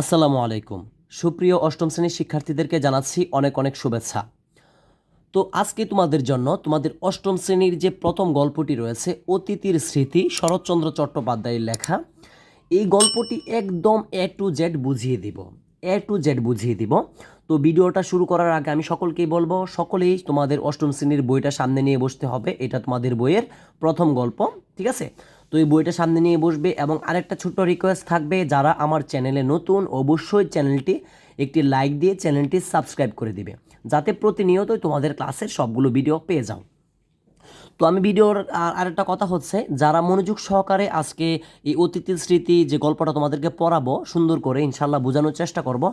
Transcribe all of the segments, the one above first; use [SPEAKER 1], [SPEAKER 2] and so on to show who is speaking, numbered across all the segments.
[SPEAKER 1] আসসালামু আলাইকুম। সুপ্রিয় অষ্টম শ্রেণির শিক্ষার্থীদেরকে জানাচ্ছি অনেক অনেক শুভেচ্ছা। তো আজকে তোমাদের জন্য তোমাদের অষ্টম শ্রেণির যে প্রথম গল্পটি রয়েছে, অতীতের স্মৃতি, শরৎচন্দ্র চট্টোপাধ্যায়ের লেখা, এই গল্পটি একদম এ টু জেড বুঝিয়ে দিব। এ টু জেড বুঝিয়ে দিব। তো ভিডিওটা শুরু করার আগে আমি সকলকেই বলব, সকলেই তোমাদের অষ্টম শ্রেণির বইটা সামনে নিয়ে বসতে হবে। এটা তোমাদের বইয়ের প্রথম গল্প, ঠিক আছে? তো এই বইটা সামনে নিয়ে বসবে এবং আরেকটা ছোট্ট রিকোয়েস্ট থাকবে, যারা আমার চ্যানেলে নতুন, অবশ্যই চ্যানেলটি একটি লাইক দিয়ে চ্যানেলটি সাবস্ক্রাইব করে দিবে। যাতে প্রতিনিয়তই তোমাদের ক্লাসের সবগুলো ভিডিও পেয়ে যাও। তো আমি ভিডিওর আর আরেকটা কথা হচ্ছে, যারা মনোযোগ সহকারে আজকে এই অতীতের স্মৃতি যে গল্পটা তোমাদেরকে পড়াবো, সুন্দর করে ইনশাল্লাহ বোঝানোর চেষ্টা করব।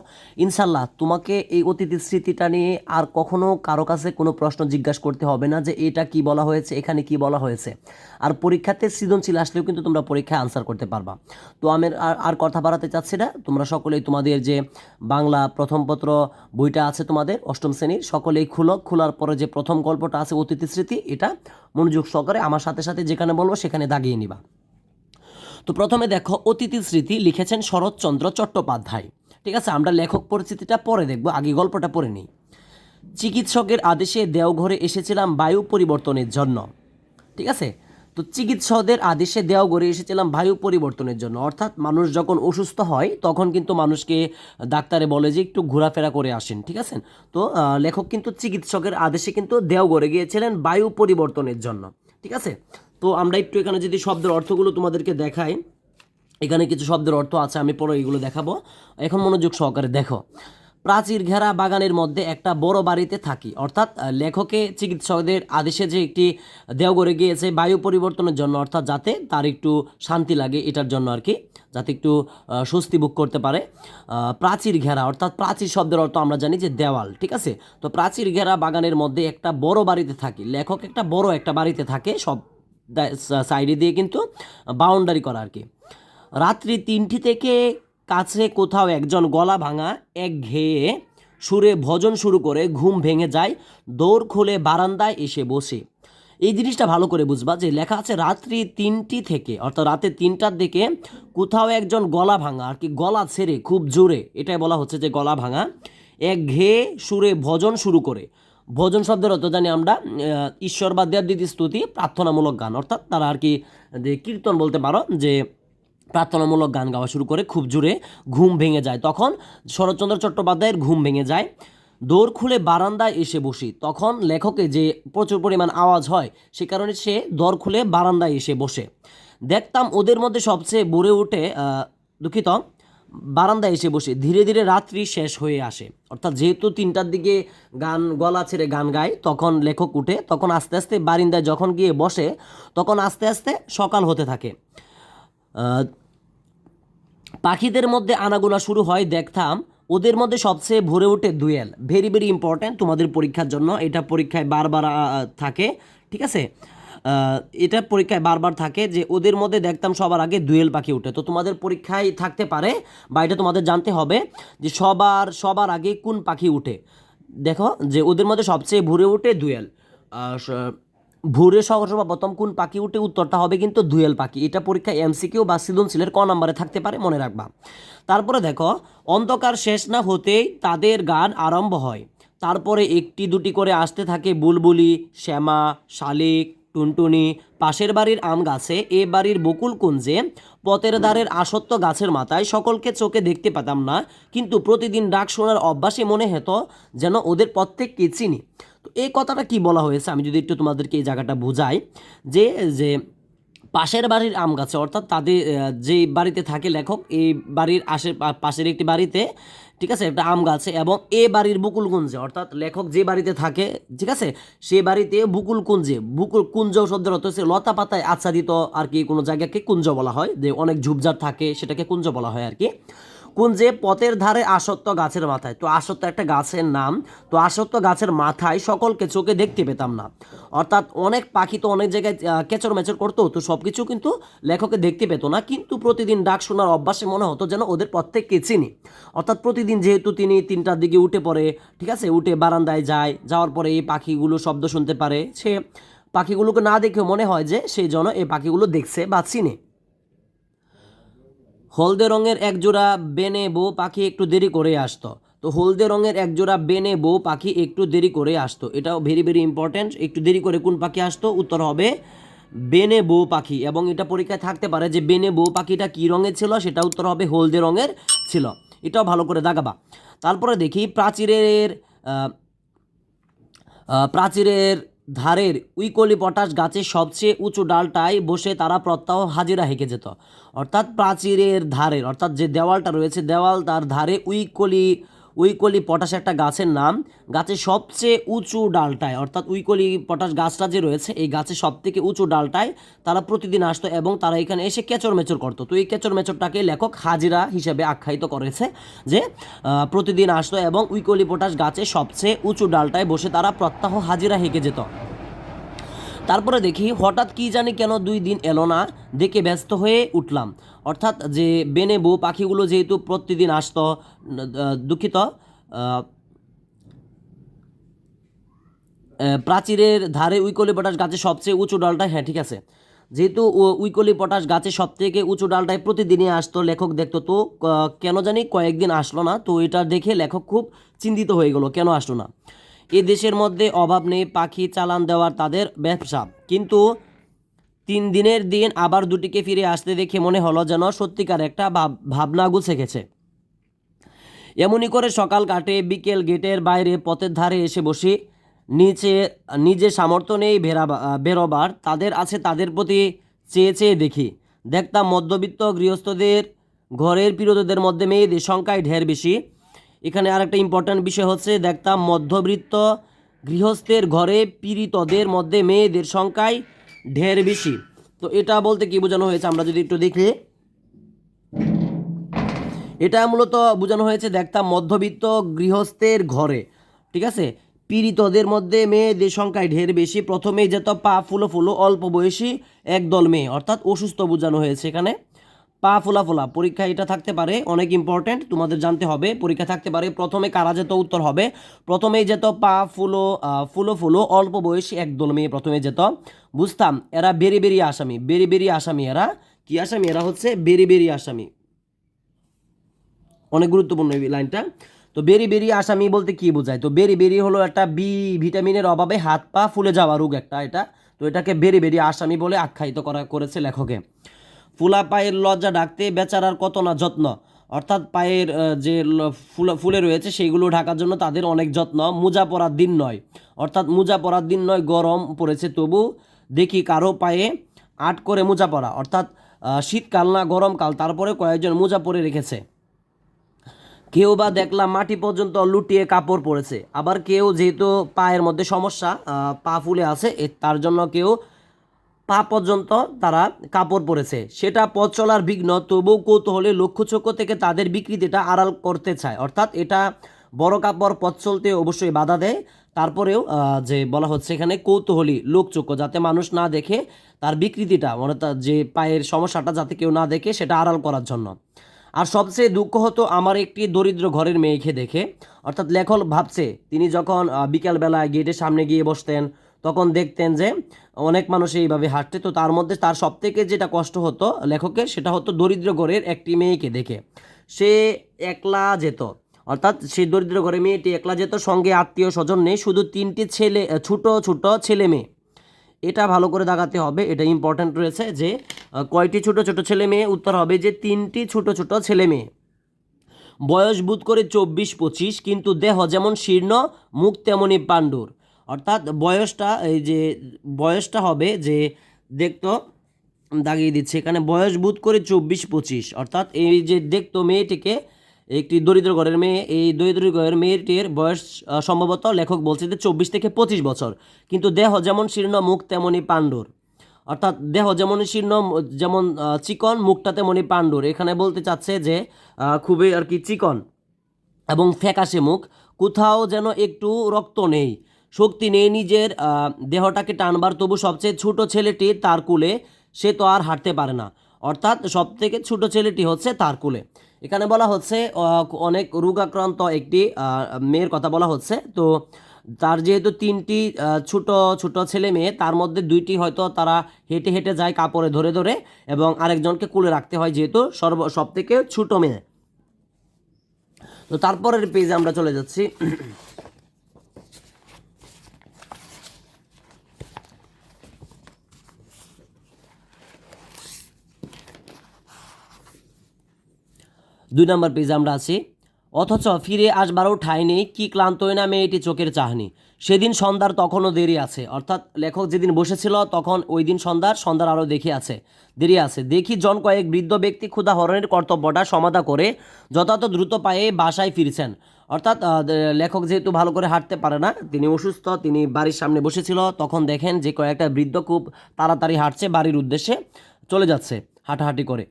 [SPEAKER 1] ইনশাল্লাহ তোমাকে এই অতীতের স্মৃতিটা নিয়ে আর কখনো কারও কাছে কোনো প্রশ্ন জিজ্ঞাসা করতে হবে না যে এটা কি বলা হয়েছে, এখানে কি বলা হয়েছে। আর পরীক্ষাতে সৃজনশীল আসলেও কিন্তু তোমরা পরীক্ষায় আনসার করতে পারবা। তো আমি আর কথা বাড়াতে চাচ্ছি না। তোমরা সকলেই তোমাদের যে বাংলা প্রথম পত্র বইটা আছে তোমাদের, অষ্টম শ্রেণির, সকলেই খুলো। খোলার পরে যে প্রথম গল্পটা আছে অতীতের স্মৃতি, এটা মনোযোগ সহকারে আমার সাথে সাথে যেখানে বলব সেখানে দাগিয়ে নিবা। তো প্রথমে দেখো অতিথি স্মৃতি লিখেছেন শরৎচন্দ্র চট্টোপাধ্যায়। ঠিক আছে, আমরা লেখক পরিচিতিটা পরে দেখব, আগে গল্পটা পড়ে নিই। চিকিৎসকের আদেশে দেওঘরে এসেছিলাম বায়ু পরিবর্তনের জন্য। ঠিক আছে তো চিকিৎসকদের আদেশে দেওঘরে এসেছিলাম বায়ু পরিবর্তনের জন্য। অর্থাৎ মানুষ যখন অসুস্থ হয়, তখন কিন্তু মানুষকে ডাক্তারে বলে যে একটু ঘোরাফেরা করে আসেন, ঠিক আছে? তো লেখক কিন্তু চিকিৎসকের আদেশে কিন্তু দেওঘরে গিয়েছিলেন বায়ু পরিবর্তনের জন্য, ঠিক আছে? তো আমরা একটু এখানে যদি শব্দের অর্থগুলো তোমাদেরকে দেখাই। এখানে কিছু শব্দের অর্থ আছে, আমি পরে এগুলো দেখাবো। এখন মনোযোগ সহকারে দেখো। প্রাচীর ঘেরা বাগানের মধ্যে একটা বড় বাড়িতে থাকি। অর্থাৎ লেখকে, চিকিৎসকদের আদেশে যে একটি দেওঘরে গিয়েছে বায়ু পরিবর্তনের জন্য, অর্থাৎ যাতে তার একটু শান্তি লাগে, এটার জন্য আর কি, যাতে একটু স্বস্তি বুক করতে পারে। প্রাচীর ঘেরা, অর্থাৎ প্রাচীর শব্দের অর্থ আমরা জানি যে দেওয়াল, ঠিক আছে? তো প্রাচীর ঘেরা বাগানের মধ্যে একটা বড় বাড়িতে থাকি। লেখক একটা বড় একটা বাড়িতে থাকে, সব সাইডে দিয়ে কিন্তু বাউন্ডারি করা আর কি। রাত্রি তিনটি থেকে কাছে কোথাও একজন গলা ভাঙা এক ঘেয়ে সুরে ভজন শুরু করে ঘুম ভেঙে যায় দৌড় খুলে বারান্দায় এসে বসে। এই জিনিসটা ভালো করে বুঝবা যে লেখা আছে রাত্রি তিনটি থেকে, অর্থাৎ রাতে তিনটার দিকে কোথাও একজন গলা ভাঙা, আর কি গলা ছেড়ে খুব জোরে, এটাই বলা হচ্ছে যে গলা ভাঙা, এক ঘেয়ে সুরে ভজন শুরু করে। ভজন শব্দের অর্থ জানি আমরা ঈশ্বর বা দেবদিতি স্তুতি, প্রার্থনামূলক গান, অর্থাৎ তারা আর কি যে কীর্তন বলতে পারো, যে প্রার্থনামূলক গান গাওয়া শুরু করে খুব জোরে ঘুম ভেঙে যায়। তখন শরৎচন্দ্র চট্টোপাধ্যায়ের ঘুম ভেঙে যায়। দৌড় খুলে বারান্দায় এসে বসি। তখন লেখকে যে প্রচুর পরিমাণ আওয়াজ হয়, সে কারণে সে দর খুলে বারান্দায় এসে বসে। দেখতাম ওদের মধ্যে সবচেয়ে বড়ে উঠে দুঃখিত, বারান্দায় এসে বসে। ধীরে ধীরে রাত্রি শেষ হয়ে আসে। অর্থাৎ যেহেতু তিনটার দিকে গান, গলা ছেড়ে গান গায়, তখন লেখক উঠে, তখন আস্তে আস্তে বারিন্দায় যখন গিয়ে বসে, তখন আস্তে আস্তে সকাল হতে থাকে। পাখিদের মধ্যে আনাগোনা শুরু হয় দেখতাম ওদের মধ্যে সবচেয়ে ভরে ওঠে দুয়েল। ভেরি ভেরি ইম্পর্ট্যান্ট তোমাদের পরীক্ষার জন্য। এটা পরীক্ষায় বারবার থাকে, ঠিক আছে? এটা পরীক্ষায় বারবার থাকে যে ওদের মধ্যে দেখতাম সবার আগে দুয়েল পাখি উঠে। তো তোমাদের পরীক্ষায় থাকতে পারে বা এটা তোমাদের জানতে হবে যে সবার সবার আগে কোন পাখি উঠে। দেখো যে ওদের মধ্যে সবচেয়ে ভরে ওঠে দুয়েল। ভোরে সর্বপ্রথম কোন পাখি উঠে উত্তরটা হবে কিন্তু দুয়েল পাখি। এটা পরীক্ষা এমসিকিউ বা সৃজনশীলের ক নম্বরে থাকতে পারে, মনে রাখবা। তারপরে দেখো, অন্ধকার শেষ না হতেই তাদের গান আরম্ভ হয়। তারপরে একটি দুটি করে আসতে থাকে বুলবুলি, শ্যামা, শালিক, টুনটুনি। পাশের বাড়ির আম গাছে, এ বাড়ির বকুল কুঞ্জে, পথের ধারের আসত্ব গাছের মাথায় সকলকে চোখে দেখতে পেতাম না, কিন্তু প্রতিদিন ডাক শোনার অভ্যাসে মনে হতো যেন ওদের প্রত্যেককে চিনি। তো এই কথাটা কি বলা হয়েছে? আমি যদি একটু তোমাদেরকে এই জায়গাটা বোঝাই, যে যে পাশের বাড়ির আম গাছে, অর্থাৎ তাদের যে বাড়িতে থাকে লেখক, এই বাড়ির আশে পাশের একটি বাড়িতে, ঠিক আছে, একটা আম গাছে এবং এ বাড়ির বুকুল কুঞ্জে অর্থাৎ লেখক যে বাড়িতে থাকে, ঠিক আছে, সে বাড়িতে বুকুল কুঞ্জে বুকুল কুঞ্জ শব্দের অর্থ হচ্ছে লতা পাতায় আচ্ছাদিত আর কি কোনো জায়গাকে কুঞ্জ বলা হয়, যে অনেক ঝুপঝাড় থাকে, সেটাকে কুঞ্জ বলা হয় আর কি। কুঞ্জে পথের ধারে আসত্ব গাছের মাথায়। তো আসত্ব একটা গাছের নাম, তো আসত্ব গাছের মাথায় সকলকে চোখে দেখতে পেতাম না। অর্থাৎ অনেক পাখি তো অনেক জায়গায় কেচর মেচর করতো, তো সব কিছু কিন্তু লেখকে দেখতে পেতো না। কিন্তু প্রতিদিন ডাক শোনার অভ্যাসে মনে হতো যেন ওদের প্রত্যেককে চিনি। অর্থাৎ প্রতিদিন যেহেতু তিনি তিনটার দিকে উঠে পড়ে, ঠিক আছে, উঠে বারান্দায় যায়, যাওয়ার পরে এই পাখিগুলো শব্দ শুনতে পারে। সে পাখিগুলোকে না দেখে মনে হয় যে সেই জন্য এই পাখিগুলো দেখছে বা চিনে। হলদে রঙের একজোড়া বেনে বউ পাখি একটু দেরি করে আসতো। তো হলদে রঙের একজোড়া বেনে বউ পাখি একটু দেরি করে আসতো। এটাও ভেরি ভেরি ইম্পর্ট্যান্ট একটু দেরি করে কোন পাখি আসতো? উত্তর হবে বেনে বউ পাখি। এবং এটা পরীক্ষায় থাকতে পারে যে বেনে বউ পাখিটা কী রঙের ছিল? সেটা উত্তর হবে হলদে রঙের ছিল। এটাও ভালো করে দাগাবা তারপরে দেখি প্রাচীরের প্রাচীরের ধারের উইকলি পটাশ গাছের সবচেয়ে উঁচু ডালটায় বসে তারা প্রত্যাহ হাজিরা হেঁকে যেত। অর্থাৎ প্রাচীরের ধারের, অর্থাৎ যে দেওয়ালটা রয়েছে, দেওয়াল তার ধারে উইকলি উইকলি পটাশ একটা গাছের নাম। গাছের সবচেয়ে উঁচু ডালটায়, অর্থাৎ উইকলি পটাশ গাছটা যে রয়েছে, এই গাছের সব থেকে উঁচু ডালটায় তারা প্রতিদিন আসতো এবং তারা এখানে এসে কেচর মেচর করতো। তো এই কেচর মেচরটাকে লেখক হাজিরা হিসেবে আখ্যায়িত করেছে যে প্রতিদিন আসতো এবং উইকলি পটাশ গাছে সবচেয়ে উঁচু ডালটায় বসে তারা প্রত্যাহ হাজিরা হেঁকে যেত। তারপরে দেখি হঠাৎ কি জানি কেন দুই দিন এলো না, দেখে ব্যস্ত হয়ে উঠলাম। অর্থাৎ যে বেনে বউ পাখিগুলো যেহেতু প্রতিদিন আসতো দুঃখিত প্রাচীরের ধারে উইকলি পটাশ গাছের সবচেয়ে উঁচু ডালটা হ্যাঁ ঠিক আছে। যেহেতু উইকলি পটাশ সব থেকে উঁচু ডালটায় প্রতিদিনই আসতো, লেখক দেখতো, তো কেন জানি কয়েকদিন আসলো না, তো এটা দেখে লেখক খুব চিন্তিত হয়ে গেল, কেন আসলো না? এ দেশের মধ্যে অভাব নেই, পাখি চালান দেওয়ার তাদের ব্যবসা। কিন্তু তিন দিনের দিন আবার দুটিকে ফিরে আসতে দেখে মনে হলো যেন সত্যিকার একটা ভাব- ভাবনা গুছে গেছে। এমনই করে সকাল কাটে, বিকেল গেটের বাইরে পথের ধারে এসে বসি। নিচে, নিজে সামর্থ্য নেই বেরাবা বেরোবার, তাদের আছে তাদের প্রতি চেয়ে চেয়ে দেখি। দেখতাম মধ্যবিত্ত গৃহস্থদের, ঘরের বিরোধীদের মধ্যে মেয়েদের সংখ্যায় ঢের বেশি। এখানে আরেকটা ইম্পর্ট্যান্ট বিষয় হচ্ছে দেখতাম মধ্যবৃত্ত গৃহস্থের ঘরে পীড়িতদের মধ্যে মেয়েদের সংখ্যায় ঢের বেশি। তো এটা বলতে কি বোঝানো হয়েছে আমরা যদি একটু দেখি? এটা মূলত বোঝানো হয়েছে দেখতাম মধ্যবিত্ত গৃহস্থের ঘরে, ঠিক আছে? পীড়িতদের মধ্যে মেয়েদের সংখ্যায় ঢের বেশি। প্রথমেই যেত পা ফুলো ফুলো, অল্প বয়সী একদল মেয়ে, অর্থাৎ অসুস্থ বোঝানো হয়েছে এখানে। পা ফোলা ফোলা, পরীক্ষা এটা থাকতে পারে, অনেক ইম্পর্ট্যান্ট তোমাদের জানতে হবে, পরীক্ষা থাকতে পারে, প্রথমে কারা যেত উত্তর হবে, প্রথমেই যেত পা ফুলো ফুলো ফুলো, অল্প বয়সী একদল মেয়ে প্রথমে যেত, বুঝতাম, এরা বেরি বেরি আসামি, বেরি বেরি আসামি এরা, কি আসামি? এরা হচ্ছে বেরি বেরি আসামি। অনেক গুরুত্বপূর্ণ এই লাইনটা। তো বেরি বেরি আসামি বলতে কি বোঝায়? তো বেরি বেরি হলো একটা বি ভিটামিনের অভাবে হাত পা ফুলে যাওয়া রোগ একটা এটা। তো এটাকে বেরি বেরি আসামি বলে আখ্যায়িত করা করেছে লেখকে। ফুলা পায়ের লজ্জা ডাকতে বেচারার কত না যত্ন। অর্থাৎ পায়ের যে ফুলা, ফুলে রয়েছে সেইগুলো ঢাকার জন্য তাদের অনেক যত্ন। মোজা পরার দিন নয়। অর্থাৎ মোজা পরার দিন নয়, গরম পড়েছে। তবু দেখি কারও পায়ে আট করে মোজা পরা অর্থাৎ শীতকাল না গরমকাল, তারপরে কয়েকজন মোজা পরে রেখেছে। কেউ বা দেখলাম মাটি পর্যন্ত লুটিয়ে কাপড় পরেছে। আবার কেউ যেহেতু পায়ের মধ্যে সমস্যা পা ফুলে আছে তার জন্য কেউ পা পর্যন্ত তারা কাপড় পরেছে। সেটা পথ চলার বিঘ্ন, তবুও কৌতূহলে লক্ষ্যচক্র থেকে তাদের বিকৃতিটা আড়াল করতে চায়। অর্থাৎ এটা বড় কাপড় পথ চলতে অবশ্যই বাধা দেয়। তারপরেও যে বলা হচ্ছে এখানে কৌতূহলী লোকচক্ষু, যাতে মানুষ না দেখে তার বিকৃতিটা মানে তার যে পায়ের সমস্যাটা যাতে কেউ না দেখে, সেটা আড়াল করার জন্য। আর সবচেয়ে দুঃখ হতো আমার একটি দরিদ্র ঘরের মেয়েকে দেখে। অর্থাৎ লেখক ভাবছে, তিনি যখন বিকালবেলায় গেটের সামনে গিয়ে বসতেন তখন দেখতেন যে অনেক মানুষ এইভাবে হাঁটতে, তো তার মধ্যে তার সব থেকে যেটা কষ্ট হতো লেখকের, সেটা হতো দরিদ্র ঘরের একটি মেয়েকে দেখে। সে একলা যেত, অর্থাৎ সেই দরিদ্র ঘরে মেয়েটি একলা যেত, সঙ্গে আত্মীয় স্বজন নেই, শুধু তিনটি ছেলে ছোট ছোট ছেলে মেয়ে। এটা ভালো করে দাগাতে হবে, এটা ইম্পর্ট্যান্ট রয়েছে যে কয়টি ছোট ছোট ছেলে মেয়ে? উত্তর হবে যে তিনটি ছোট ছোট ছেলে মেয়ে। বয়স বোধ করে চব্বিশ, পঁচিশ, কিন্তু দেহ যেমন শীর্ণ, মুখ তেমনই পাণ্ডুর। অর্থাৎ বয়সটা, এই যে বয়সটা হবে যে, দেখতো দাগিয়ে দিচ্ছে, এখানে বয়স বোধ করে চব্বিশ পঁচিশ। অর্থাৎ এই যে দেখতো মেয়েটিকে, একটি দরিদ্র ঘরের মেয়ে, এই দরিদ্র ঘরের মেয়েটির বয়স সম্ভবত লেখক বলছে যে চব্বিশ থেকে পঁচিশ বছর। কিন্তু দেহ যেমন শীর্ণ মুখ তেমনই পাণ্ডুর। অর্থাৎ দেহ যেমন শীর্ণ যেমন চিকন, মুখটা তেমনই পাণ্ডুর। এখানে বলতে চাচ্ছে যে খুবই আর কি চিকন এবং ফ্যাকাশে মুখ। কোথাও যেন একটু রক্ত নেই। শক্তি নেই নিজের দেহটাকে টানবার, তবু সবচেয়ে ছোট ছেলেটি তার কুলে, সে তো আর হাঁটতে পারে না। অর্থাৎ সব থেকে ছোট ছেলেটি হচ্ছে তার কুলে। এখানে বলা হচ্ছে অনেক রোগাক্রান্ত একটি মেয়ের কথা বলা হচ্ছে। তো তার যেহেতু তিনটি ছোট ছোট ছেলে মেয়ে, তার মধ্যে দুইটি হয়তো তারা হেঁটে হেঁটে যায় কাপড়ে ধরে ধরে এবং আরেকজনকে কুলে রাখতে হয় যেহেতু সর্ব সব থেকে ছোট মেয়ে। তো তারপরের পেজে আমরা চলে যাচ্ছি। দুই নম্বর পেজে আমরা আছি। অথচ ফিরে আসবারও ঠাঁই নেই, কি ক্লান্তই না মেয়েটি চোখের চাহনি। সেদিন সন্ধ্যার তখনও দেরি আছে। অর্থাৎ লেখক যেদিন বসেছিল, তখন ওই দিন সন্ধ্যার সন্ধ্যার আরও দেখে আছে, দেরি আছে। দেখি জন কয়েক বৃদ্ধ ব্যক্তি ক্ষুধা হরণের কর্তব্যটা সমাধা করে যথাযথ দ্রুত পায়ে বাসায় ফিরছেন। অর্থাৎ লেখক যেহেতু ভালো করে হাঁটতে পারে না, তিনি অসুস্থ, তিনি বাড়ির সামনে বসেছিল, তখন দেখেন যে কয়েকটা বৃদ্ধ খুব তাড়াতাড়ি হাঁটছে, বাড়ির উদ্দেশ্যে চলে যাচ্ছে হাঁটাহাঁটি করে।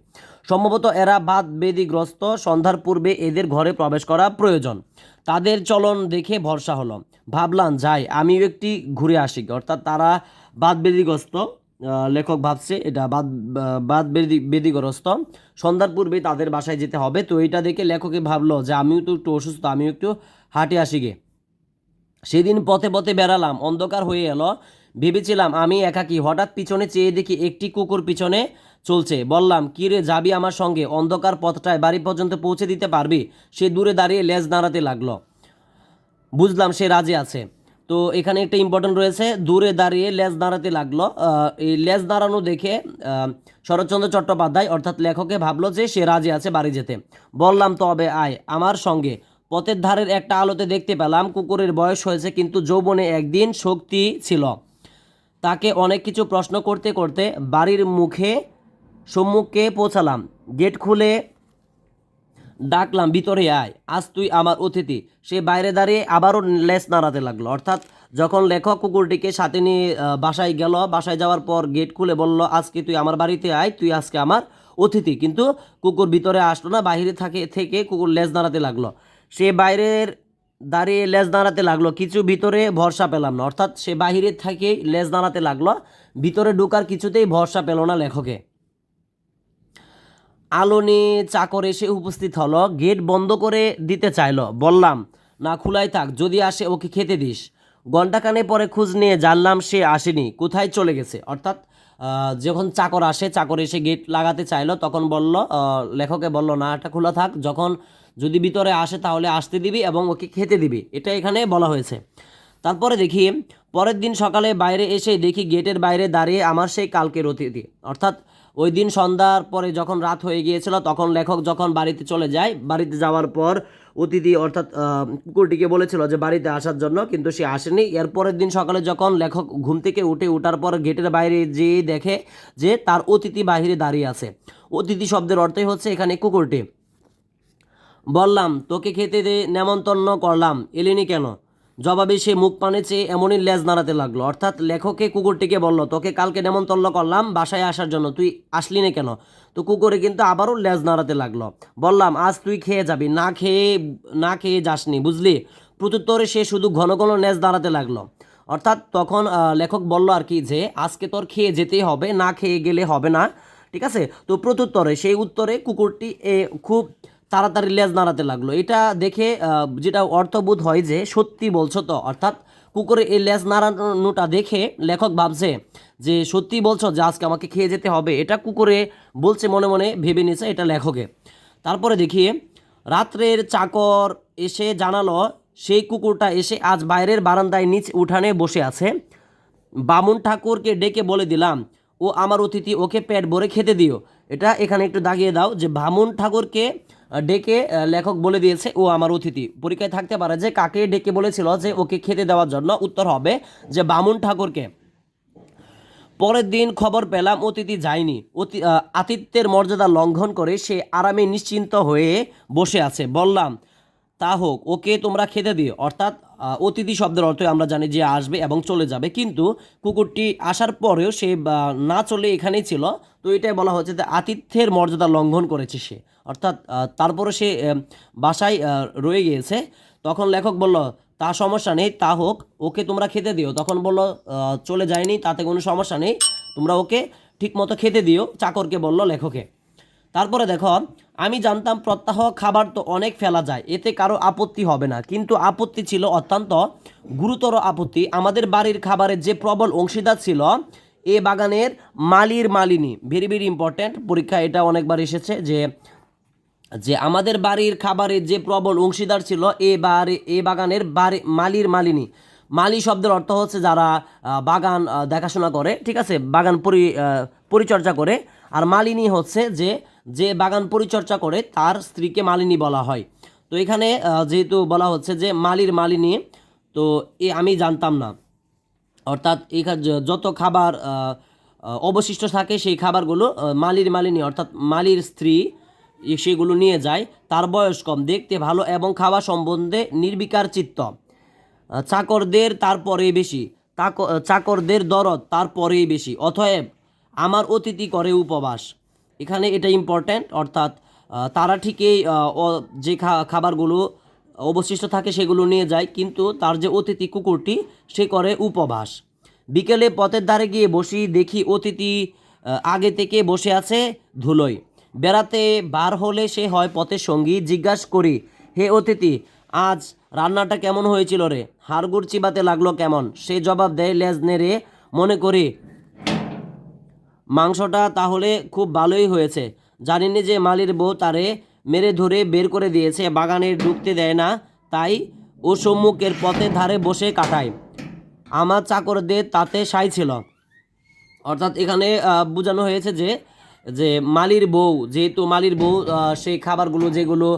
[SPEAKER 1] সম্ভবত এরা বাদ বেদিগ্রস্ত। সন্ধ্যার পূর্বে এদের ঘরে প্রবেশ করা প্রয়োজন। তাদের চলন দেখে ভরসা হলো। ভাবলাম, যাই, আমিও একটি ঘুরে আসি। অর্থাৎ তারা বাদ বেদিগ্রস্ত লেখক ভাবছে এটা বাদ বাদ বেদি, বেদিগ্রস্ত। সন্ধ্যার পূর্বে তাদের বাসায় যেতে হবে। তো এটা দেখে লেখকে ভাবলো, যে, আমিও তো একটু অসুস্থ, আমিও একটু হাঁটে আসি গে। সেদিন পথে পথে বেড়ালাম। অন্ধকার হয়ে এলো। ভেবেছিলাম আমি একাকী। হঠাৎ পিছনে চেয়ে দেখি একটি কুকুর পিছনে চলছে। বললাম, কি রে, যাবি আমার সঙ্গে? অন্ধকার পথটায় বাড়ি পর্যন্ত পৌঁছে দিতে পারবি? সে দূরে দাঁড়িয়ে লেজ নাড়াতে লাগল। বুঝলাম সে রাজি আছে। তো এখানে একটা ইম্পর্টেন্ট রয়েছে। দূরে দাঁড়িয়ে লেজ দাঁড়াতে লাগল। এই লেজ দাঁড়ানো দেখে শরৎচন্দ্র চট্টোপাধ্যায় অর্থাৎ লেখকে ভাবলো যে সে রাজি আছে বাড়ি যেতে। বললাম, তবে আয়, আমার সঙ্গে। পথের ধারের একটা আলোতে দেখতে পেলাম, কুকুরের বয়স হয়েছে কিন্তু যৌবনে একদিন শক্তি ছিল। তাকে অনেক কিছু প্রশ্ন করতে করতে বাড়ির মুখে সম্মুখে পৌঁছালাম। গেট খুলে ডাকলাম, ভিতরে আয়, আজ তুই আমার অতিথি। সে বাইরে দাঁড়িয়ে আবারও লেস নাড়াতে লাগল। অর্থাৎ যখন লেখক কুকুরটিকে সাথে নিয়ে বাসায় গেল, বাসায় যাওয়ার পর গেট খুলে বলল, আজকে তুই আমার বাড়িতে আয়, তুই আজকে আমার অতিথি। কিন্তু কুকুর ভিতরে আসলো না, বাইরে থাকে, থেকে কুকুর লেজ নাড়াতে লাগল। সে বাইরের দাঁড়িয়ে লেজ দাঁড়াতে লাগল। কিছু ভিতরে ভরসা পেলাম না। অর্থাৎ সে বাইরে থেকে লেজ দাঁড়াতে লাগল। ভিতরে ঢুকার কিছুতেই ভরসা পেল না লেখকে। আলো নিয়ে চাকর এসে উপস্থিত হলো। গেট বন্ধ করে দিতে চাইলো। বললাম, না, খোলাই থাক। যদি আসে ওকে খেতে দিস। ঘণ্টাখানে পরে খোঁজ নিয়ে জানলাম সে আসেনি। কোথায় চলে গেছে? অর্থাৎ যখন চাকর আসে, চাকর এসে গেট লাগাতে চাইলো, তখন বলল লেখকে বলল, না, এটা খোলা থাক। যখন যদি ভিতরে আসে তাহলে আসতে দিবি এবং ওকে খেতে দিবি। এটা এখানে বলা হয়েছে। তারপরে দেখি, পরের দিন সকালে বাইরে এসে দেখি গেটের বাইরে দাঁড়িয়ে আমার সেই কালকের অতিথি অর্থাৎ ওই দিন সন্ধ্যার পরে যখন রাত হয়ে গিয়েছিল, তখন লেখক যখন বাড়িতে চলে যায়, বাড়িতে যাওয়ার পর অতিথি অর্থাৎ কুকুরটিকে বলেছিল যে বাড়িতে আসার জন্য, কিন্তু সে আসেনি। এর পরের দিন সকালে যখন লেখক ঘুম থেকে উঠে ওঠার পর গেটের বাইরে যেয়ে দেখে যে তার অতিথি বাহিরে দাঁড়িয়ে আছে। অতিথি শব্দের অর্থই হচ্ছে এখানে কুকুরটি। বললাম, তোকে খেতে দে, নেমন্তন্ন করলাম। এলিনি কেন? জবাবে সে মুখ পানে চেয়ে এমনই লেজ নাড়াতে লাগল। অর্থাৎ লেখকে কুকুরটিকে বলল, তোকে কালকে নেমন্তন্ন করলাম, বাসায় আসার জন্য। তুই আসলি না কেন? তো কুকুরে কিন্তু আবারও লেজ নাড়াতে লাগল। বললাম, আজ তুই খেয়ে যাবি, না খেয়ে না খেয়ে যাসনি, বুঝলি? প্রত্যুত্তরে সে শুধু ঘন ঘন লেজ নাড়াতে লাগল। অর্থাৎ তখন লেখক বলল আর কি যে, আজকে তোর খেয়ে যেতেই হবে, না খেয়ে গেলে হবে না। ঠিক আছে? তো প্রত্যুত্তরে সেই উত্তরে কুকুরটি খুব তাড়াতাড়ি লেজ নাড়াতে লাগল। এটা দেখে যেটা অর্থবোধ হয় যে সত্যি বলছো তো, অর্থাৎ কুকুরের এই লেজ নাড়ানোটা দেখে লেখক ভাবছে যে সত্যি বলছো যে আজকে আমাকে খেয়ে যেতে হবে। এটা কুকুরে বলছে মনে মনে, ভেবে নিয়েছে এটা লেখকে। তারপরে দেখি রাত্রের চাকর এসে জানালো, সেই কুকুরটা এসে আজ বাইরের বারান্দায় নিচ উঠানে বসে আছে। বামুন ঠাকুরকে ডেকে বলে দিলাম, ও আমার অতিথি, ওকে পেট ভরে খেতে দিও। এটা এখানে একটু দাগিয়ে দাও যে বামুন ঠাকুরকে ডেকে লেখক বলে দিয়েছে, ও আমার অতিথি। পরীক্ষায় থাকতে পারে যে কাকে ডেকে বলেছিল যে ওকে খেতে দেওয়ার জন্য। উত্তর হবে যে বামুন ঠাকুরকে। পরের দিন খবর পেলাম অতিথি যায়নি। অতি আতিথ্যের মর্যাদা লঙ্ঘন করে সে আরামে নিশ্চিন্ত হয়ে বসে আছে। বললাম তা হোক, ওকে তোমরা খেতে দিও। অর্থাৎ অতিথি শব্দের অর্থ আমরা জানি যে আসবে এবং চলে যাবে। কিন্তু কুকুরটি আসার পরেও সে না চলে এখানেই ছিল। তো এটাই বলা হচ্ছে যে আতিথ্যের মর্যাদা লঙ্ঘন করেছে সে। অর্থাৎ তারপরে সে বাসায় রয়ে গিয়েছে। তখন লেখক বলল, তা সমস্যা নেই, তা হোক, ওকে তোমরা খেতে দিও। তখন বলল চলে যায়নি, তাতে কোনো সমস্যা নেই, তোমরা ওকে ঠিক মতো খেতে দিও। চাকরকে বলল লেখকে। তারপরে দেখো, আমি জানতাম প্রত্যাহ খাবার তো অনেক ফেলা যায়, এতে কারও আপত্তি হবে না। কিন্তু আপত্তি ছিল অত্যন্ত গুরুতর আপত্তি। আমাদের বাড়ির খাবারের যে প্রবল অংশীদার ছিল, এ বাগানের মালির মালিনী ভেরি ভেরি ইম্পর্ট্যান্ট পরীক্ষা এটা অনেকবার এসেছে যে যে আমাদের বাড়ির খাবারের যে প্রবল অংশীদার ছিল, এ বাড়ি, এ বাগানের বাড়ি, মালির মালিনী। মালি শব্দের অর্থ হচ্ছে যারা বাগান দেখাশোনা করে, ঠিক আছে? বাগান পরি পরিচর্যা করে। আর মালিনী হচ্ছে যে যে বাগান পরিচর্যা করে তার স্ত্রীকে মালিনী বলা হয়। তো এখানে যেহেতু বলা হচ্ছে যে মালির মালিনী, তো এ আমি জানতাম না। অর্থাৎ এখানে যত খাবার অবশিষ্ট থাকে সেই খাবারগুলো মালির মালিনী, অর্থাৎ মালির স্ত্রী সেগুলো নিয়ে যায়। তার বয়স কম, দেখতে ভালো এবং খাওয়া সম্বন্ধে নির্বিকার চিত্ত। চাকরদের তারপরেই বেশি। চাকরদের দরদ তারপরেই বেশি। অতএব আমার অতিথি করে উপবাস। এখানে এটা ইম্পর্ট্যান্ট অর্থাৎ তারা ঠিকই যে খাবারগুলো অবশিষ্ট থাকে সেগুলো নিয়ে যায়, কিন্তু তার যে অতিথি কুকুরটি, সে করে উপবাস। বিকেলে পথের ধারে গিয়ে বসি, দেখি অতিথি আগে থেকে বসে আছে ধুলোয়। বেড়াতে বার হলে সে হয় পথের সঙ্গী, জিজ্ঞাসা করি, হে অতিথি, আজ রান্নাটা কেমন হয়েছিল রে? হাড়গুড় চিবাতে লাগল কেমন? সে জবাব দেয়, লেজ নেড়ে মনে করি মাংসটা তাহলে খুব ভালোই হয়েছে। জানিনি যে মালির বউ তারে মেরে ধরে বের করে দিয়েছে, বাগানে ঢুকতে দেয় না, তাই ও সম্মুখের পথের ধারে বসে কাটায়। আমার চাকরদের তাতে সাই ছিল। অর্থাৎ এখানে বোঝানো হয়েছে যে যে মালির বউ, যেহেতু মালির বউ সেই খাবারগুলো যেগুলো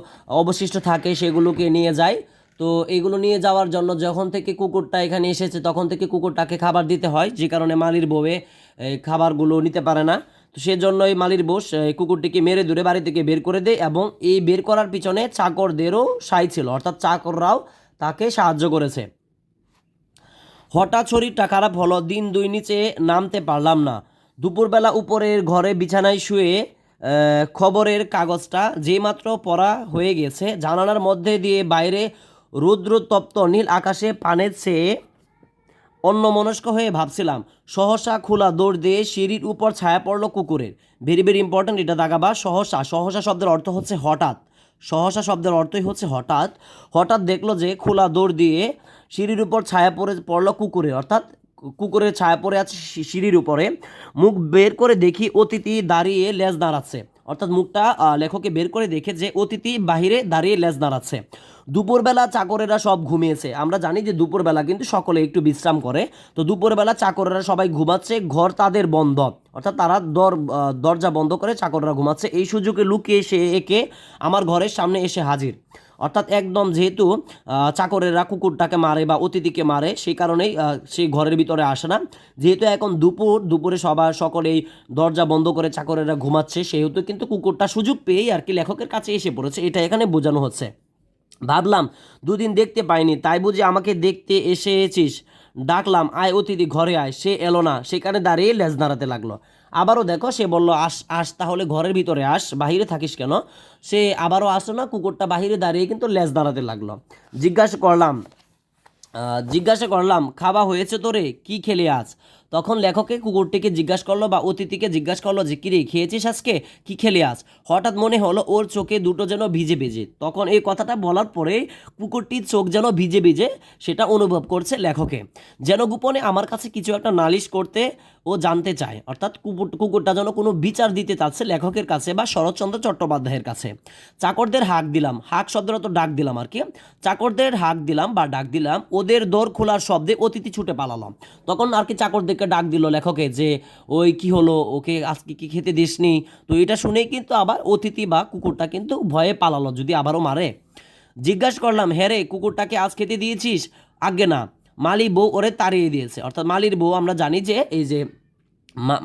[SPEAKER 1] অবশিষ্ট থাকে সেগুলোকে নিয়ে যায় তো এগুলো নিয়ে যাওয়ার জন্য যখন থেকে কুকুরটা এখানে এসেছে, তখন থেকে কুকুরটাকে খাবার দিতে হয়। যে কারণে মালির বউয়ে এই খাবারগুলো নিতে পারে না। তো সেজন্যই মালির বোস এই কুকুরটিকে মেরে দূরে বাড়ি থেকে বের করে দেয় এবং এই বের করার পিছনে চাকরদেরও সাই ছিল। অর্থাৎ চাকররাও তাকে সাহায্য করেছে। হঠাৎ শরীরটা খারাপ হলো, দিন দুই নিচে নামতে পারলাম না। দুপুরবেলা উপরের ঘরে বিছানায় শুয়ে খবরের কাগজটা যেইমাত্র পড়া হয়ে গেছে, জানালার মধ্যে দিয়ে বাইরে রুদ্রতপ্ত নীল আকাশে পানের চেয়ে অন্যমনস্ক হয়ে ভাবছিলাম, সহসা খোলা দৌড় দিয়ে সিঁড়ির উপর ছায়া পড়ল কুকুরের। ভেরি ভেরি ইম্পর্ট্যান্ট এটা দাগাবা সহসা। সহসা শব্দের অর্থ হচ্ছে হঠাৎ। সহসা শব্দের অর্থই হচ্ছে হঠাৎ। হঠাৎ দেখল যে খোলা দৌড় দিয়ে সিঁড়ির উপর ছায়া পড়ে পড়ল কুকুরে। অর্থাৎ কুকুরের ছায়া পড়ে আছে সিঁড়ির উপরে। মুখ বের করে দেখি অতিথি দাঁড়িয়ে লেজ দাঁড়াচ্ছে। অর্থাৎ মুখটা লেখকে বের করে দেখে যে অতিথি বাহিরে দাঁড়িয়ে লেজ দাঁড়াচ্ছে। দুপুরবেলা চাকরেরা সব ঘুমিয়েছে। আমরা জানি যে দুপুরবেলা কিন্তু সকলে একটু বিশ্রাম করে। তো দুপুরবেলা চাকরেরা সবাই ঘুমাচ্ছে, ঘর তাদের বন্ধ। অর্থাৎ তারা দর দরজা বন্ধ করে চাকররা ঘুমাচ্ছে। এই সুযোগে লুকিয়ে সে একে আমার ঘরের সামনে এসে হাজির। অর্থাৎ একদম যেহেতু চাকরেরা কুকুরটাকে মারে বা অতিথিকে মারে, সেই কারণেই সেই ঘরের ভিতরে আসে না। যেহেতু এখন দুপুর, দুপুরে সবার সকলেই দরজা বন্ধ করে চাকরেরা ঘুমাচ্ছে, সেহেতু কিন্তু কুকুরটা সুযোগ পেয়েই আর কি লেখকের কাছে এসে পড়েছে। এটা এখানে বোঝানো হচ্ছে। ভাবলাম, দুদিন দেখতে পাইনি, তাই বুঝি আমাকে দেখতে এসেছিস। ডাকলাম, আয় অতিথি, ঘরে আয়। সে এলো না, সেখানে দাঁড়িয়ে লেজ নাড়াতে লাগল। আবারও দেখো, সে বলল, আস আস, তাহলে ঘরের ভিতরে আস, বাহিরে থাকিস কেন? সে আবারও আসলো না, কুকুরটা বাহিরে দাঁড়িয়ে কিন্তু লেজ দাঁড়াতে লাগল। জিজ্ঞাসা করলাম জিজ্ঞাসা করলাম, খাওয়া হয়েছে তোরে? কি খেলে আজ? তখন লেখকে কুকুরটিকে জিজ্ঞাসা করল বা অতিথিকে জিজ্ঞাসা করল যে, কিরে, খেয়েছিস আজকে? কি খেলে আজ? হঠাৎ মনে হলো ওর চোখে দুটো যেন ভিজে ভিজে। তখন এই কথাটা বলার পরে কুকুরটির চোখ যেন ভিজে ভিজে সেটা অনুভব করছে লেখকে। যেন গোপনে আমার কাছে কিছু একটা নালিশ করতে ও জানতে চায়। অর্থাৎ কুকুর, কুকুরটা যেন কোনো বিচার দিতে চাচ্ছে লেখকের কাছে বা শরৎচন্দ্র চট্টোপাধ্যায়ের কাছে। চাকরদের হাক দিলাম। হাক শব্দটা তো ডাক দিলাম আর কি। চাকরদের হাক দিলাম বা ডাক দিলাম। ওদের দোর খোলার শব্দে অতিথি ছুটে পালালাম। তখন আর কি চাকরদেরকে ডাক দিল লেখকে যে, ওই কি হলো? ওকে আজকে কি খেতে দিসনি? তো এটা শুনেই কিন্তু আবার অতিথি বা কুকুরটা কিন্তু ভয়ে পালালো, যদি আবারও মারে। জিজ্ঞাসা করলাম হ্যাঁ রে, কুকুরটাকে আজ খেতে দিয়েছিস? আগে না। মালি বউ ওরে তাড়িয়ে দিয়েছে। অর্থাৎ মালির বউ, আমরা জানি যে এই যে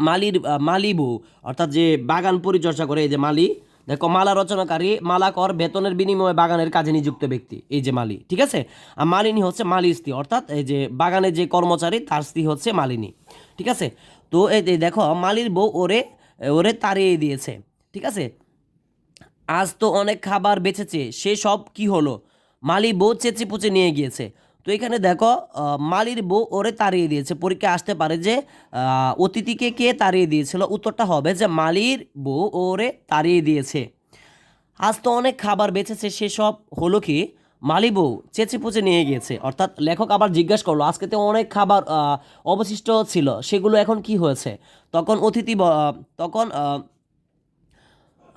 [SPEAKER 1] মালির মালি বউ, অর্থাৎ যে বাগান পরিচর্যা করে এই যে মালি দেখো, মালা রচনাকারী, মালা কর, বেতনের বিনিময়ে বাগানের কাজে নিযুক্ত ব্যক্তি, এই যে মালি, ঠিক আছে? আর মালিনী হচ্ছে মালির স্ত্রী, অর্থাৎ এই যে বাগানের যে কর্মচারী, তার স্ত্রী হচ্ছে মালিনী, ঠিক আছে? তো এই এই দেখো, মালির বউ ওরে ওরে তাড়িয়ে দিয়েছে, ঠিক আছে? আজ তো অনেক খাবার বেঁচেছে, সে সব কি হলো? মালি বউ চেঁচে পুচে নিয়ে গিয়েছে। তো এখানে দেখো মালির বউ ওরে তাড়িয়ে দিয়েছে। পরীক্ষায় আসতে পারে যে অতিথিকে কে তাড়িয়ে দিয়েছিল? উত্তরটা হবে যে মালির বউ ওরে তাড়িয়ে দিয়েছে। আজ তো অনেক খাবার বেঁচেছে সেসব হলো কি? মালি বউ চেঁচে পুচে নিয়ে গিয়েছে। অর্থাৎ লেখক আবার জিজ্ঞাসা করল, আজকে তো অনেক খাবার অবশিষ্ট ছিল, সেগুলো এখন কি হয়েছে? তখন অতিথি তখন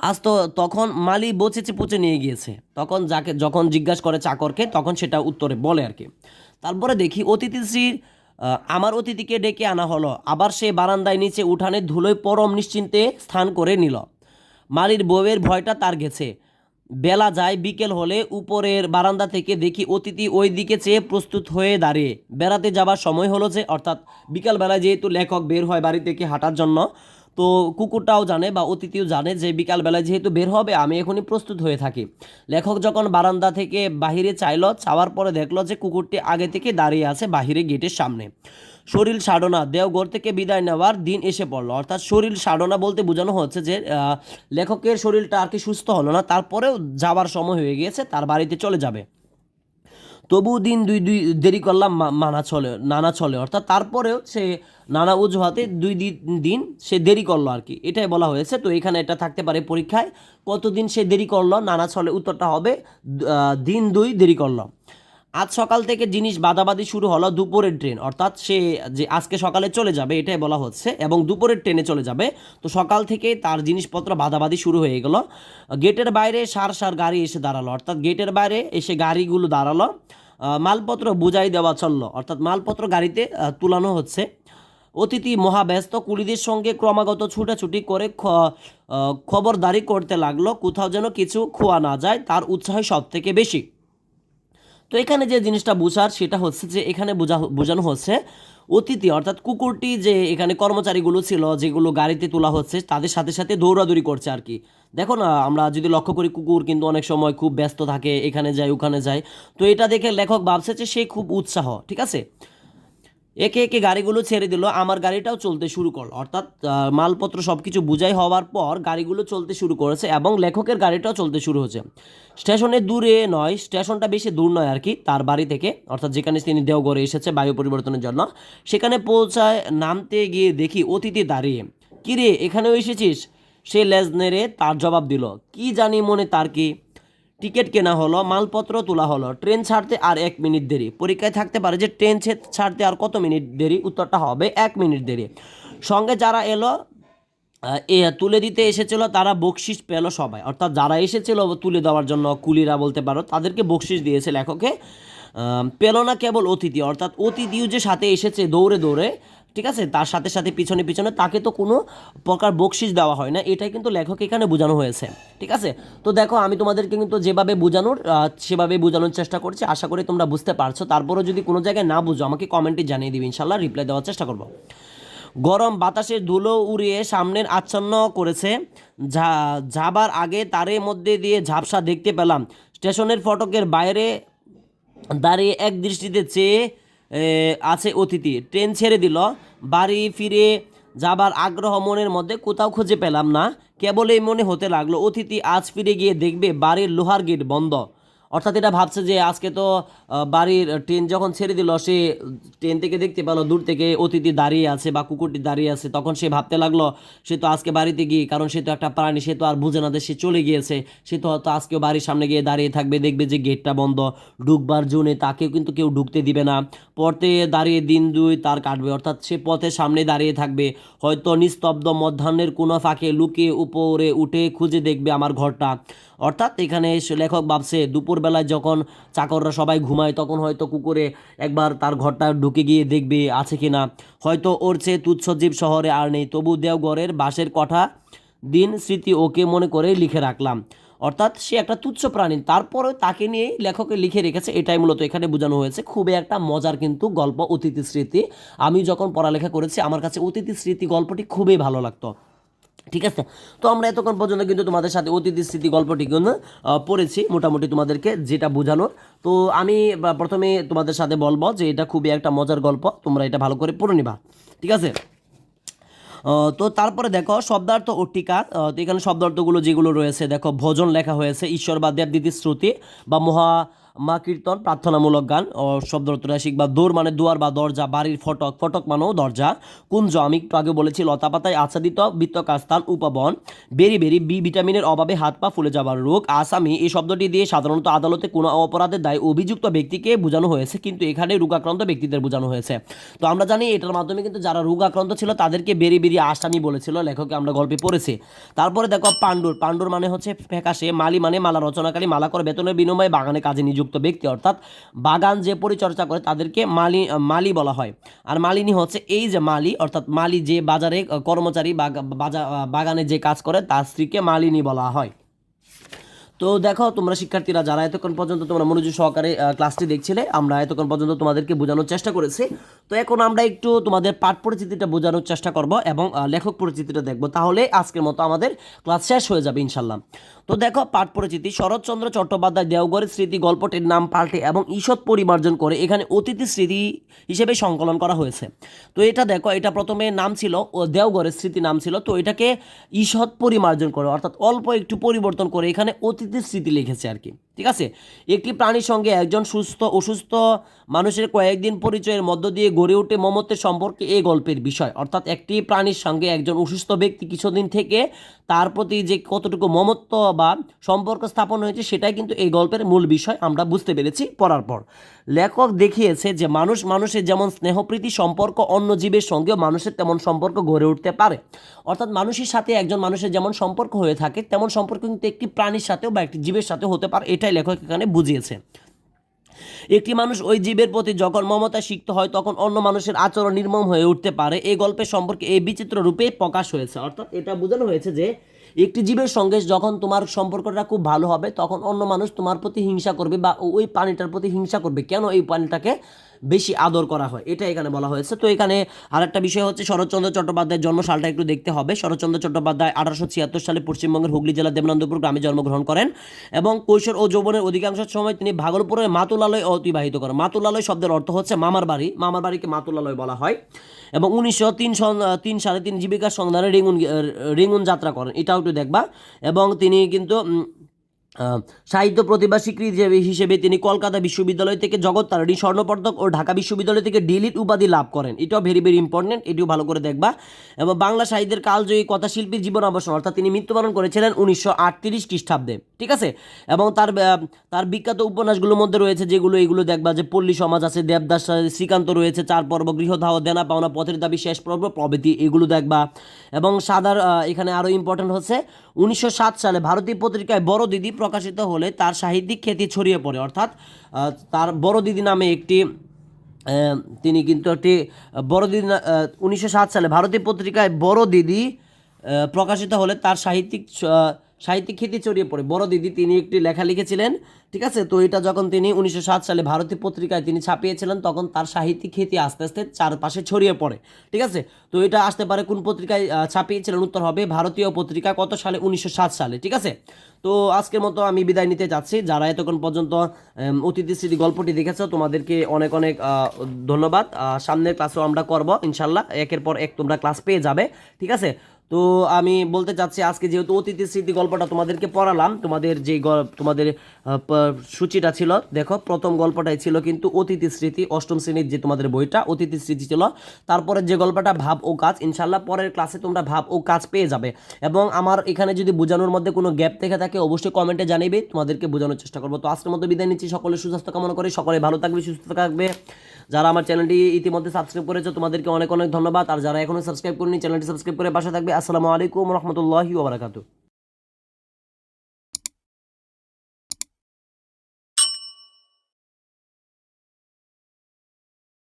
[SPEAKER 1] আজ তো তখন মালি বচেচে পুচে নিয়ে গিয়েছে। তখন যাকে যখন জিজ্ঞাসা করে চাকরকে, তখন সেটা উত্তরে বলে আর কি। তারপরে দেখি অতিথিশ্রীর আমার অতিথিকে ডেকে আনা হলো। আবার সে বারান্দায় নিচে উঠানে ধুলোয় পরম নিশ্চিন্তে স্থান করে নিল। মালির বউয়ের ভয়টা তার গেছে। বেলা যায়, বিকেল হলে উপরের বারান্দা থেকে দেখি অতিথি ওই দিকে চেয়ে প্রস্তুত হয়ে দাঁড়িয়ে। বেড়াতে যাবার সময় হলো যে, অর্থাৎ বিকালবেলায় যেহেতু লেখক বের হয় বাড়ি থেকে হাঁটার জন্য তো কুকুরটাও জানে বা অতিথিও জানে যে বিকালবেলায় যেহেতু বের হবে, আমি এখনই প্রস্তুত হয়ে থাকি। লেখক যখন বারান্দা থেকে বাহিরে চাইল, চাওয়ার পরে দেখল যে কুকুরটি আগে থেকে দাঁড়িয়ে আছে বাহিরে গেটের সামনে। শরীর সাধনা দেওঘর থেকে বিদায় নেওয়ার দিন এসে পড়ল। অর্থাৎ শরীর সাধনা বলতে বোঝানো হচ্ছে যে লেখকের শরীরটা আর কি সুস্থ হলো না, তারপরেও যাওয়ার সময় হয়ে গিয়েছে, তার বাড়িতে চলে যাবে। তবু দিন দুই দুই দেরি করলাম মানা চলে, নানা চলে। অর্থাৎ তারপরেও সে নানা অজুহাতে দুই দিন সে দেরি করল আর কি। এটাই বলা হয়েছে। তো এখানে এটা থাকতে পারে পরীক্ষায়। কতদিন সে দেরি করল, নানা চলে উত্তরটা হবে দিন দুই দেরি করল। আজ সকাল থেকে জিনিস বাদাবাদি শুরু হলো দুপুরের ট্রেন। অর্থাৎ সে যে আজকে সকালে চলে যাবে, এটাই বলা হচ্ছে। এবং দুপুরের ট্রেনে চলে যাবে। তো সকাল থেকে তার জিনিসপত্র বাদাবাদি শুরু হয়ে গেল। গেটের বাইরে সার সার গাড়ি এসে দাঁড়াল। অর্থাৎ গেটের বাইরে এসে গাড়িগুলো দাঁড়াল। মালপত্র বুঝাই দেওয়া চলল। অর্থাৎ মালপত্র গাড়িতে তুলানো হচ্ছে। অতিথি মহাব্যস্ত কুলিদের সঙ্গে ক্রমাগত ছুটাছুটি করে খবরদারি করতে লাগল। কোথাও যেন কিছু খোয়া না যায়, তার উৎসাহ সব থেকে বেশি। তো এখানে যে জিনিসটা বোঝার সেটা হচ্ছে যে এখানে বোঝা বোঝানো হচ্ছে অতিথি, অর্থাৎ কুকুরটি যে এখানে কর্মচারীগুলো ছিল, যেগুলো গাড়িতে তোলা হচ্ছে, তাদের সাথে সাথে দৌড়াদৌড়ি করছে আর কি। দেখো না, আমরা যদি লক্ষ্য করি কুকুর কিন্তু অনেক সময় খুব ব্যস্ত থাকে, এখানে যায়, ওখানে যায়। তো এটা দেখে লেখক ভাবছে যে সে খুব উৎসাহ, ঠিক আছে? একে একে গাড়িগুলো ছেড়ে দিল। আমার গাড়িটাও চলতে শুরু করল। অর্থাৎ মালপত্র সব কিছু বুঝাই হওয়ার পর গাড়িগুলো চলতে শুরু করেছে এবং লেখকের গাড়িটাও চলতে শুরু হয়েছে। স্টেশনে দূরে নয়, স্টেশনটা বেশি দূর নয় আর কি, তার বাড়ি থেকে। অর্থাৎ যেখানে তিনি দেওঘরে এসেছে বায়ু পরিবর্তনের জন্য। সেখানে পৌঁছায়, নামতে গিয়ে দেখি অতিথি দাঁড়িয়ে। কিরে এখানেও এসেছিস? সে লেজ নেড়ে তার জবাব দিল। কি জানি মনে তার কি টিকিট কেনা হলো, মালপত্র তোলা হলো, ট্রেন ছাড়তে আর এক মিনিট দেরি। পরীক্ষায় থাকতে পারে যে ট্রেন ছাড়তে আর কত মিনিট দেরি? উত্তরটা হবে এক মিনিট দেরি। সঙ্গে যারা এলো এ তুলে দিতে এসেছিল, তারা বকশিস পেল সবাই। অর্থাৎ যারা এসেছিল তুলে দেওয়ার জন্য কুলিরা বলতে পারো, তাদেরকে বকশিস দিয়েছে লেখকে। পেল না কেবল অতিথি। অর্থাৎ অতিথিও যে সাথে এসেছে দৌড়ে দৌড়ে ঠিক আছে? তার সাথে সাথে পিছনে পিছনে তাকে তো কোনো প্রকার বকশিস দেওয়া হয় না। এটাই কিন্তু লেখক এখানে বোঝানো হয়েছে। ঠিক আছে? তো দেখো, আমি তোমাদেরকে কিন্তু যেভাবে বোঝানোর সেভাবে বোঝানোর চেষ্টা করছি। আশা করি তোমরা বুঝতে পারছ। তারপরেও যদি কোনো জায়গায় না বুঝো, আমাকে কমেন্টে জানিয়ে দিবে। ইনশাল্লাহ রিপ্লাই দেওয়ার চেষ্টা করব। গরম বাতাসে ধুলো উড়িয়ে সামনের আচ্ছন্ন করেছে। যাবার আগে তারের মধ্যে দিয়ে ঝাপসা দেখতে পেলাম। স্টেশনের ফটকের বাইরে দাঁড়িয়ে এক দৃষ্টিতে চেয়ে আছে অতিথি। ট্রেন ছেড়ে দিল। বাড়ি ফিরে যাবার আগ্রহ মনের মধ্যে কোথাও খুঁজে পেলাম না। কেবলই মনে হতে লাগল, অতিথি আজ ফিরে গিয়ে দেখবে বাড়ির লোহার গেট বন্ধ। অর্থাৎ এটা ভাবছে যে আজকে তো বাড়ির ট্রেন যখন ছেড়ে দিল, সে ট্রেন থেকে দেখতে পেল, দূর থেকে অতিথি দাঁড়িয়ে আছে বা কুকুরটি দাঁড়িয়ে আছে। তখন সে ভাবতে লাগল, সে তো আজকে বাড়িতে গিয়ে, কারণ সে তো একটা প্রাণী, সে তো আর বুঝে না সে চলে গিয়েছে। সে তো হয়তো আজকেও বাড়ির সামনে গিয়ে দাঁড়িয়ে থাকবে, দেখবে যে গেটটা বন্ধ। ঢুকবার জন্যে তাকেও কিন্তু কেউ ঢুকতে দিবে না। পথে দাঁড়িয়ে দিন দুই তার কাটবে, অর্থাৎ সে পথের সামনে দাঁড়িয়ে থাকবে। হয়তো নিস্তব্ধ মধ্যাহ্নের কোনো ফাঁকে লুকিয়ে উপরে উঠে খুঁজে দেখবে আমার ঘরটা। অর্থাৎ এখানে লেখক ভাবছে, দুপুরবেলায় যখন চাকররা সবাই ঘুমায়, তখন হয়তো কুকুরে একবার তার ঘরটা ঢুকে গিয়ে দেখবে আছে কি না হয়তো ওর চেয়ে তুচ্ছজীব শহরে আর নেই। তবু দেওঘরের বাঁশের কথা দিন স্মৃতি ওকে মনে করে লিখে রাখলাম। অর্থাৎ সে একটা তুচ্ছ প্রাণী। তারপরে তাকে নিয়ে লেখকে লিখে রেখেছে। এটাই মূলত এখানে বোঝানো হয়েছে। খুবই একটা মজার কিন্তু গল্প, অতিথি স্মৃতি। আমি যখন পড়ালেখা করেছি, আমার কাছে অতিথি স্মৃতি গল্পটি খুবই ভালো লাগতো। ঠিক আছে? তো আমরা এতক্ষণ পর্যন্ত কিন্তু তোমাদের সাথে অতিথি স্মৃতি গল্পটি কিন্তু পড়েছি। মোটামুটি তোমাদেরকে যেটা বোঝানোর। তো আমি প্রথমে তোমাদের সাথে বলব যে এটা খুবই একটা মজার গল্প। তোমরা এটা ভালো করে পড়ে নিবা। ঠিক আছে? তো তারপরে দেখো, শব্দার্থ ও টিকা। এখানে শব্দার্থগুলো যেগুলো রয়েছে, দেখো, ভোজন লেখা হয়েছে, ঈশ্বর বা দেবদিতির শ্রুতি বা মহা মা কীর্তন, প্রার্থনামূলক গান শব্দ ঐতিহাসিক বা দৌড় মানে দুয়ার বা দরজা, বাড়ির ফটক ফটক মানেও দরজা। কুঞ্জ আমি একটু আগে বলেছি, লতাপাতায় আচ্ছাদিত বৃত্তকার স্থান উপবন। বেরি বেরি, বি ভিটামিনের অভাবে হাত পা ফুলে যাবার রোগ। আসামি এই শব্দটি দিয়ে সাধারণত আদালতে কোনো অপরাধের দায় অভিযুক্ত ব্যক্তিকে বোঝানো হয়েছে, কিন্তু এখানে রোগাক্রান্ত ব্যক্তিদের বোঝানো হয়েছে। তো আমরা জানি এটার মাধ্যমে কিন্তু যারা রোগাক্রান্ত ছিল, তাদেরকে বেরি বেরি আসামি বলেছিল, লেখকে আমরা গল্পে পড়েছি। তারপরে দেখো পাণ্ডুর। পাণ্ডুর মানে হচ্ছে ফ্যাকাশে, মালি মানে মালা রচনাকারী, মালা করে বেতনের বিনিময়ে বাগানে কাজে নিযুক্ত ব্যক্তি, অর্থাৎ বাগান যে পরিচর্যা করে তাদেরকে মালি মালি বলা হয়। আর মালিনী হচ্ছে এই যে মালি, অর্থাৎ মালি যে বাজারে কর্মচারী বাগানে যে কাজ করে, তার স্ত্রীকে মালিনী বলা হয়। তো দেখো, তোমরা শিক্ষার্থীরা যারা এতক্ষণ পর্যন্ত তোমরা মনোযোগ সহকারে ক্লাসটি দেখছিলে, আমরা এতক্ষণ পর্যন্ত তোমাদেরকে বোঝানোর চেষ্টা করেছি। তো এখন আমরা একটু তোমাদের পাঠ পরিচিতিটা বোঝানোর চেষ্টা করব এবং লেখক পরিচিতিটা দেখব। তাহলে আজকের মতো আমাদের ক্লাস শেষ হয়ে যাবে ইনশাল্লাহ তো দেখো, পাঠ পরিচিতি, শরৎচন্দ্র চট্টোপাধ্যায় দেওঘরের স্মৃতি গল্পটির নাম পাল্টে এবং ঈষৎ পরিমার্জন করে এখানে অতিথি স্মৃতি হিসেবে সংকলন করা হয়েছে। তো এটা দেখো, এটা প্রথমে নাম ছিল দেওঘরের স্মৃতি নাম ছিল। তো এটাকে ঈষৎ পরিমার্জন করে, অর্থাৎ অল্প একটু পরিবর্তন করে এখানে অতিথির স্মৃতি লিখেছে আর কি ঠিক আছে? একটি প্রাণীর সঙ্গে একজন সুস্থ, অসুস্থ মানুষের কয়েকদিন পরিচয়ের মধ্য দিয়ে গড়ে ওঠে মমত্বের সম্পর্কে এই গল্পের বিষয়। অর্থাৎ একটি প্রাণীর সঙ্গে একজন অসুস্থ ব্যক্তি কিছুদিন থেকে তার প্রতি যে কতটুকু মমত্ব বা সম্পর্ক স্থাপন হয়েছে, সেটাই কিন্তু এই গল্পের মূল বিষয়। আমরা বুঝতে পেরেছি পড়ার পর। লেখক দেখিয়েছে যে মানুষ মানুষের যেমন স্নেহপ্রীতি, সম্পর্ক অন্য জীবের সঙ্গেও মানুষের তেমন সম্পর্ক গড়ে উঠতে পারে। অর্থাৎ মানুষের সাথে একজন মানুষের যেমন সম্পর্ক হয়ে থাকে, তেমন সম্পর্ক কিন্তু একটি প্রাণীর সাথেও বা একটি জীবের সাথেও হতে পারে। এটাই লেখক এখানে বুঝিয়েছে। একটি মানুষ ওই জীবের প্রতি যখন মমতা সিক্ত হয়, তখন অন্য মানুষের আচরণ নির্মম হয়ে উঠতে পারে। এই গল্পের সম্পর্কে এই বিচিত্র রূপে প্রকাশ হয়েছে। অর্থাৎ এটা বোঝানো হয়েছে যে, একটি জীবের সঙ্গে যখন তোমার সম্পর্কটা খুব ভালো হবে, তখন অন্য মানুষ তোমার প্রতি হিংসা করবে বা ওই প্রাণীটার প্রতি হিংসা করবে। কেন এই প্রাণীটাকে বেশি আদর করা হয়। এটা এখানে বলা হয়েছে। তো এখানে আরেকটা বিষয় হচ্ছে শরৎচন্দ্র চট্টোপাধ্যায়ের জন্মসালটা একটু দেখতে হবে। শরৎচন্দ্র চট্টোপাধ্যায় আঠারোশো ছিয়াত্তর সালে পশ্চিমবঙ্গের হুগলি জেলার দেবনন্দপুর গ্রামে জন্মগ্রহণ করেন এবং কৈশোর ও যৌবনের অধিকাংশ সময় তিনি ভাগলপুরের মাতুলালয় অতিবাহিত করেন। মাতুলালয় শব্দের অর্থ হচ্ছে মামার বাড়ি। মামার বাড়িকে মাতুলালয় বলা হয় এবং উনিশশো তিন তিন সালে তিনি জীবিকার সন্ধানে রেঙ্গুন রেঙ্গুন যাত্রা করেন। এটাও একটু দেখবা। এবং তিনি কিন্তু সাহিত্য প্রতিভা স্বীকৃতি হিসেবে- তিনি কলকাতা বিশ্ববিদ্যালয় থেকে জগৎ তারণী স্বর্ণপদক ও ঢাকা বিশ্ববিদ্যালয় থেকে ডিলিট উপাধি লাভ করেন। এটাও ভেরি ভেরি ইম্পর্টেন্ট এটিও ভালো করে দেখবা। এবং বাংলা সাহিত্যের কালজয়ী কথা কথাশিল্পীর জীবন অবসর, অর্থাৎ তিনি মৃত্যুবরণ করেছিলেন উনিশশো আটত্রিশ খ্রিস্টাব্দে, ঠিক আছে? এবং তার তার বিখ্যাত উপন্যাসগুলোর মধ্যে রয়েছে যেগুলো, এগুলো দেখবা যে পল্লী সমাজ আছে, দেবদাস, শ্রীকান্ত রয়েছে, চার পর্ব গৃহধাহ দেনা পাওনা, পথের দাবি, শেষ পর্ব, প্রভৃতি, এগুলো দেখবা। এবং সাদার এখানে আরও ইম্পর্টেন্ট হচ্ছে উনিশশো সাত সালে ভারতীয় পত্রিকায় বড় দিদি প্রকাশিত হলে তার সাহিত্যিক খ্যাতি ছড়িয়ে পড়ে। অর্থাৎ তার বড় দিদি নামে একটি তিনি কিন্তু একটি বড় দিদি উনিশশো সাত সালে ভারতীয় পত্রিকায় বড় দিদি প্রকাশিত হলে তার সাহিত্যিক সাহিত্যিক খ্যাতি ছড়িয়ে পড়ে। বড় দিদি, তিনি একটি লেখা লিখেছিলেন, ঠিক আছে? তো এটা যখন তিনি উনিশশো সাত সালে ভারতীয় পত্রিকায় তিনি ছাপিয়েছিলেন, তখন তার সাহিত্যিক খ্যাতি আস্তে আস্তে চারপাশে ছড়িয়ে পড়ে, ঠিক আছে? তো এটা আসতে পারে কোন পত্রিকায় ছাপিয়েছিলেন? উত্তর হবে ভারতীয় পত্রিকা কত সালে? উনিশশো সাত সালে, ঠিক আছে? তো আজকের মতো আমি বিদায় নিতে যাচ্ছি। যারা এতক্ষণ পর্যন্ত অতিথি স্মৃতি গল্পটি দেখেছ, তোমাদেরকে অনেক অনেক ধন্যবাদ। সামনের ক্লাসও আমরা করব, ইনশাল্লাহ। একের পর এক তোমরা ক্লাস পেয়ে যাবে, ঠিক আছে? তো আমি বলতে চাচ্ছি, আজকে যেহেতু অতিথি স্মৃতি গল্পটা তোমাদেরকে পড়ালাম, তোমাদের যে তোমাদের সূচিটা ছিল, দেখো, প্রথম গল্পটাই ছিল কিন্তু অতিথি স্মৃতি, অষ্টম শ্রেণির যে তোমাদের বইটা, অতিথি স্মৃতি ছিল। তারপরে যে গল্পটা, ভাব ও কাজ ইনশাল্লাহ পরের ক্লাসে তোমরা ভাব ও কাজ পেয়ে যাবে। এবং আমার এখানে যদি বোঝানোর মধ্যে কোনো গ্যাপ থেকে থাকে, অবশ্যই কমেন্টে জানিবে, তোমাদেরকে বোঝানোর চেষ্টা করব। তো আজকের মতো বিদায় নিচ্ছি, সকলে সুস্বাস্থ্য কামনা করে, সকলে ভালো থাকবে, সুস্থ থাকবে। যারা আমার চ্যানেলটি ইতিমধ্যে সাবস্ক্রাইব করেছ, তোমাদেরকে অনেক অনেক ধন্যবাদ। আর যারা এখনও সাবস্ক্রাইব করেনি, চ্যানেলটি সাবস্ক্রাইব করে পাশে থাকবে। আসসালামু আলাইকুম রহমতুল্লাহি ওবরাকাতু